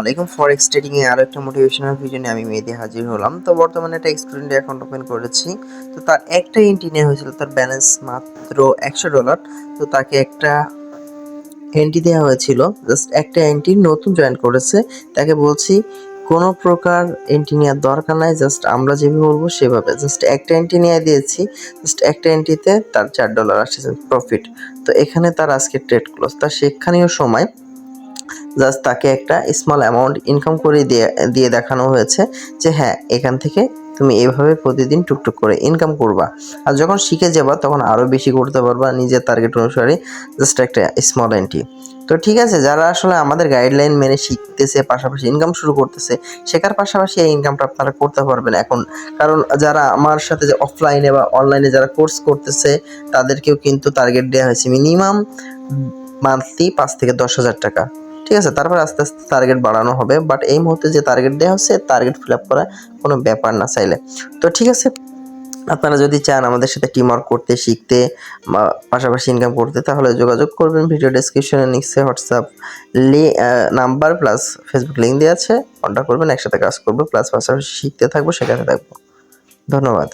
আলাইকুম। Forex trading এ আরও একটা মোটিভেশনাল ভিডিও নিয়ে আমি মেয়েদি হাজির হলাম। তো বর্তমানে একটা স্টুডেন্ট অ্যাকাউন্ট ওপেন করেছি। তো তার একটা এন্ট্রি নেওয়া হয়েছিল, তার ব্যালেন্স মাত্র একশো ডলার তো তাকে একটা এন্ট্রি দেওয়া হয়েছিল। জাস্ট একটা এন্ট্রি নতুন জয়েন করেছে। তাকে বলছি, কোনো প্রকার এন্ট্রি নেওয়ার দরকার নাই জাস্ট আমরা যেভাবে বলব সেভাবে। জাস্ট একটা এন্ট্রি নিয়ে দিয়েছি জাস্ট একটা এন্ট্রিতে তার চার ডলার আসছে প্রফিট তো এখানে তার আজকে ট্রেড ক্লোজ তার সেখানেও সময় জাস্ট তাকে একটা স্মল অ্যামাউন্ট ইনকাম করে দিয়ে দিয়ে দেখানো হয়েছে যে হ্যাঁ এখান থেকে তুমি এভাবে প্রতিদিন টুকটুক করে ইনকাম করবা। আর যখন শিখে যাবা, তখন আরও বেশি করতে পারবা নিজের টার্গেট অনুসারে জাস্ট একটা স্মল এন্ট্রি তো ঠিক আছে, যারা আসলে আমাদের গাইডলাইন মেনে শিখতেছে, পাশাপাশি ইনকাম শুরু করতেছে, শেখার পাশাপাশি এই ইনকামটা আপনারা করতে পারবেন এখন। কারণ যারা আমার সাথে যে অফলাইনে বা অনলাইনে যারা কোর্স করতেছে, তাদেরকেও কিন্তু টার্গেট দেওয়া হয়েছে মিনিমাম মান্থলি পাঁচ থেকে দশ হাজার টাকা। ঠিক আছে, তারপর আস্তে আস্তে টার্গেট বাড়ানো হবে। বাট এই মুহূর্তে যে টার্গেট দেওয়া হচ্ছে টার্গেট ফিল আপ করা কোনো ব্যাপার না চাইলে। তো ঠিক আছে, আপনারা যদি চান আমাদের সাথে টিম ওয়ার্ক করতে, শিখতে, বা পাশাপাশি ইনকাম করতে, তাহলে যোগাযোগ করবেন। ভিডিও ডেসক্রিপশনে নিচে হোয়াটসঅ্যাপ লি নাম্বার প্লাস ফেসবুক লিঙ্ক দেওয়া আছে। কন্ট্যাক্ট করবেন, একসাথে কাজ করব প্লাস পাশাপাশি শিখতে থাকব, শেখাতে থাকব। ধন্যবাদ।